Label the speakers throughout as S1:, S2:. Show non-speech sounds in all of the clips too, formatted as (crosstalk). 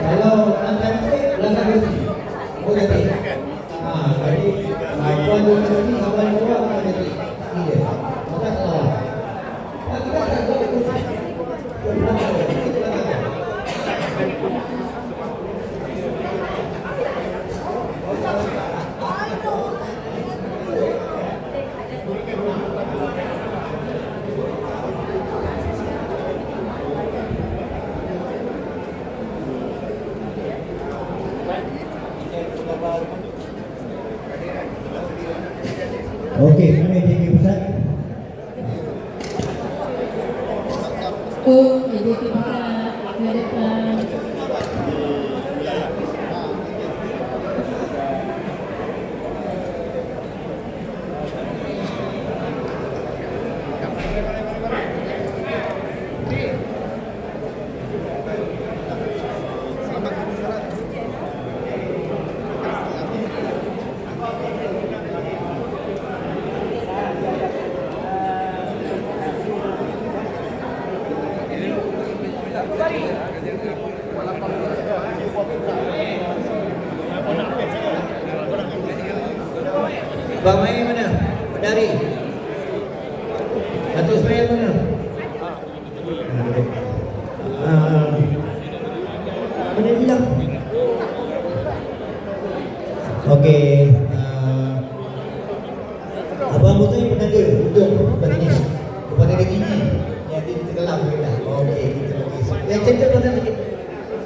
S1: Kalau orang cantik, belakang kursi. Oh, cantik. Ha, jadi, ah, puan dua kursi, kawan dua, orang cantik. Ini dia. Maka salah. Ah, kita tak boleh kursi. Kita belakang, kita belakang. Okey, mana JK Pusat?
S2: Oh, jadi kita ke depan.
S1: Bang Mai mana? Pendari. Datuk Ismail mana? Ah, Mana hilang? Okey. ah, Abang Musa ni pernah ada Untung Lepas ni Kepada dia gini Yang dia terkelam ke dah Okey kita bagi Yang cerita pasal sikit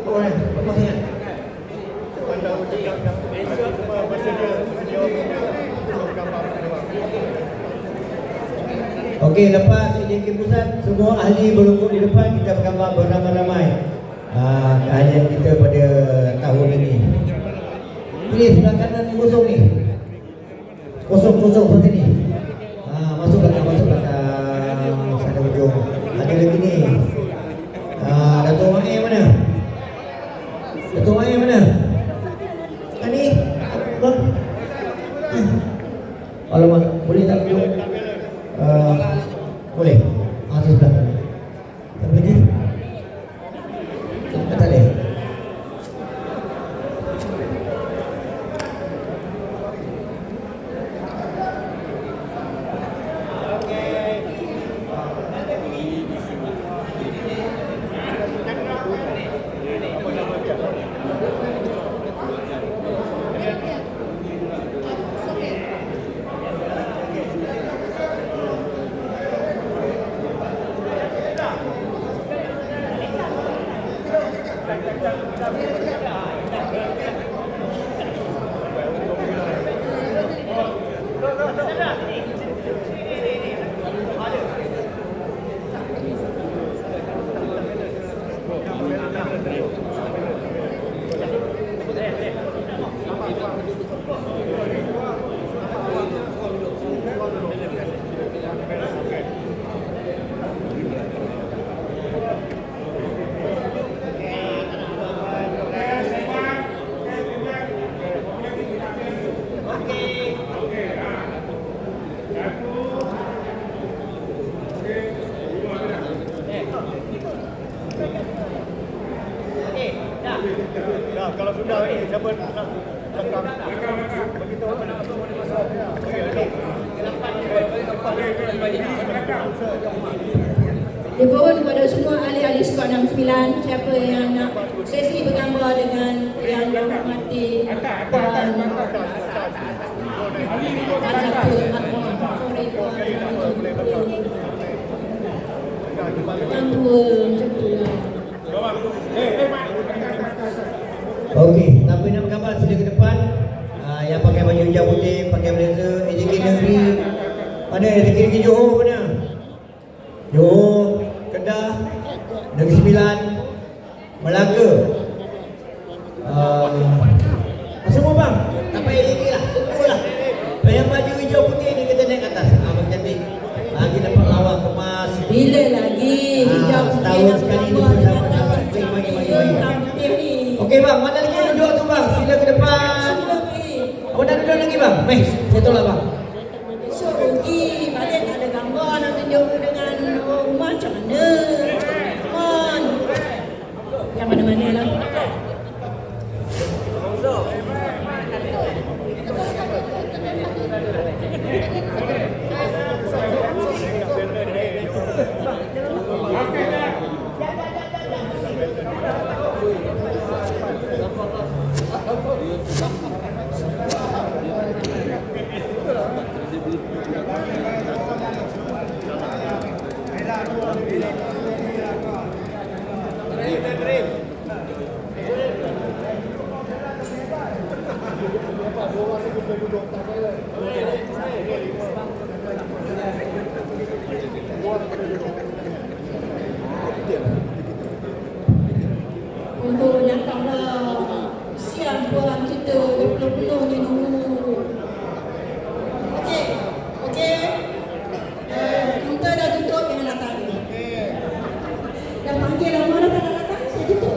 S1: Oh kan Apa sangat Okey, lepas JK Pusat, semua ahli berlumur di depan kita bergambar beramai-ramai. Ah, keahlian kita pada tahun ini. Pilih sebelah kanan kosong ni. Kosong-kosong seperti ni. 見ようと
S3: 思。Kalau sudah ni siapa nak rekam? Begitu
S2: Dipohon kepada semua ahli-ahli skor 69 Siapa yang nak sesi bergambar dengan yang dihormati Puan Azhar Ahmad Sorry Puan Yang dua macam tu lah
S1: Okey, siapa nak bergambar sila ke depan. Ah, yang pakai baju hijau putih, pakai blazer, AJK Negeri. Mana AJK Negeri Johor mana? Johor, Kedah, Negeri Sembilan, Melaka. Ah, semua bang, tak payah AJK lah, semua lah. Yang baju hijau putih ni kita naik atas. Ah, bang cantik. Lagi dapat lawa kemas.
S2: Bila lagi
S1: Ah,
S2: hijau putih
S1: setahun
S2: nak
S1: sekali ni
S2: bergambar dengan
S1: bersama-sama.
S2: ahli
S1: Mari, mari, mari,
S2: Ya,
S1: mari.
S2: hitam putih ni
S1: Okey bang, mana lagi duduk tu bang? Sila ke depan.
S2: Semua
S1: Awak nak duduk lagi bang? Meh, saya tolak bang.
S2: Esok rugi Balik tak ada gambar Nak tunjuk dengan rumah macam mana Come on Yang mana-mana lah Untuk datanglah siang buat kita penuh-penuh ni nunggu. Okey, okey. Eh, kaunter dah tutup jangan datang. Dah panggil lama dah tak nak datang, saya tutup.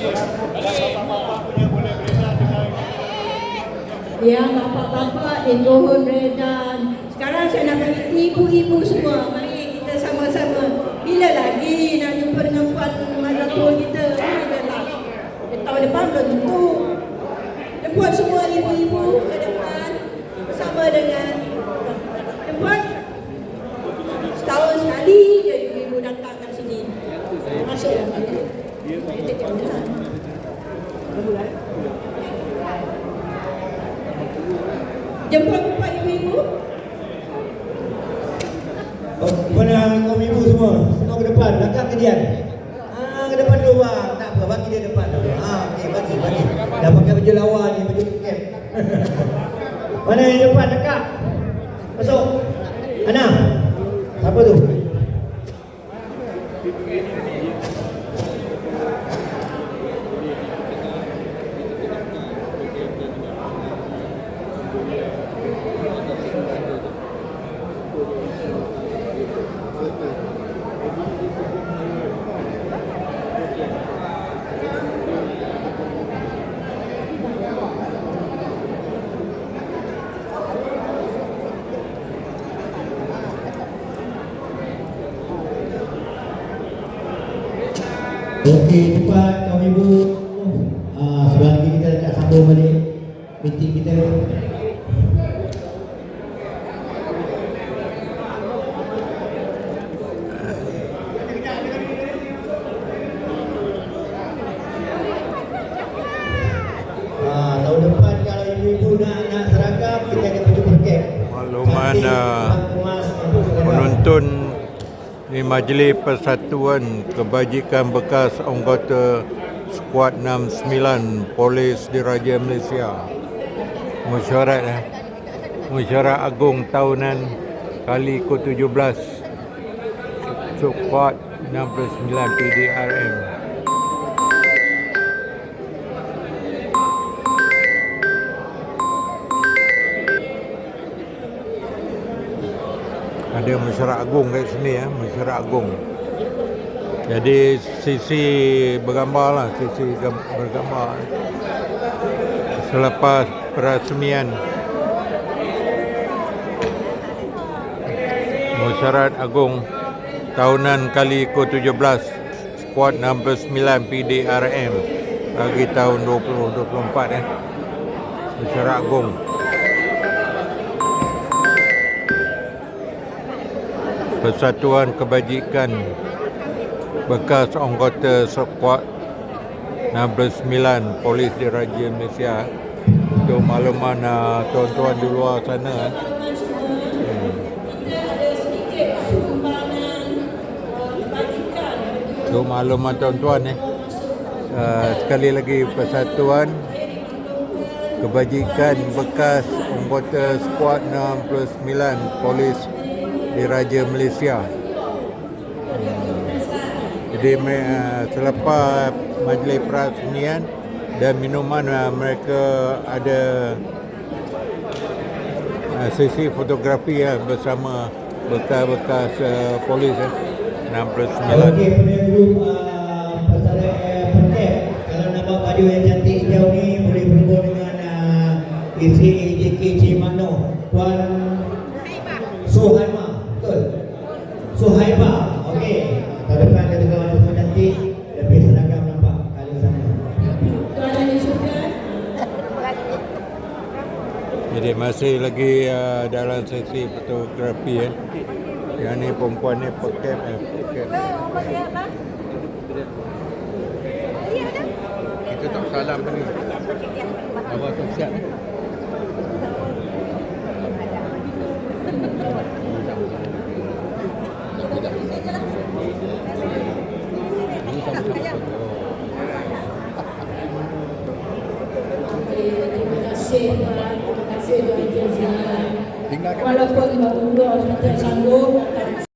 S2: Ya, bapak-bapak dan Johor Redan. Sekarang saya nak bagi ibu-ibu semua. Mari kita sama-sama. Bila lagi nak jumpa dengan Puan Mazratul kita? Lah. Tahun depan belum tentu. Dan buat semua ibu-ibu ke depan bersama dengan dan buat setahun sekali je ibu-ibu datang kat sini. Masuk. Kita jangan. Jemput empat ibu-ibu.
S1: Oh, Mana kaum ibu semua? Semua ke depan, belakang ke Dian? Ah, ke depan dulu bang. Tak apa, bagi dia depan dulu. Ah, okey, bagi, bagi. Dah pakai baju lawa ni, baju kem. (laughs) Mana yang depan, dekat? Masuk. Ana. Siapa tu? Okey, Bukit Empat kami
S4: buat di Majlis Persatuan Kebajikan Bekas Anggota Skuad 69 Polis Diraja Malaysia. Mesyuarat eh. Mesyuarat Agung Tahunan kali ke-17 Skuad 69 PDRM. Ada mesyuarat agung kat sini ya, mesyuarat agung. Jadi sisi bergambar lah, sisi gam- bergambar. Selepas perasmian Mesyuarat Agung tahunan kali ke-17 Skuad 69 PDRM bagi tahun 2024 eh. Mesyuarat Agung. Persatuan Kebajikan bekas anggota skuad 69 Polis Diraja Malaysia untuk makluman uh, tuan-tuan di luar sana eh. Untuk makluman tuan-tuan eh. Uh, sekali lagi Persatuan Kebajikan bekas anggota skuad 69 Polis diraja Malaysia. Jadi eh, selepas majlis perasmian dan minuman eh, mereka ada eh, sesi fotografi ya bersama bekas-bekas polis 69.
S1: Okay, penyelidik baju yang cantik hijau ni boleh berhubung dengan uh, isteri JK Cik
S2: Tuan
S4: masih lagi uh, dalam sesi fotografi eh. Yang ni perempuan ni pakai eh. pakai. Kita tak salam ni. Abang tu siap ni.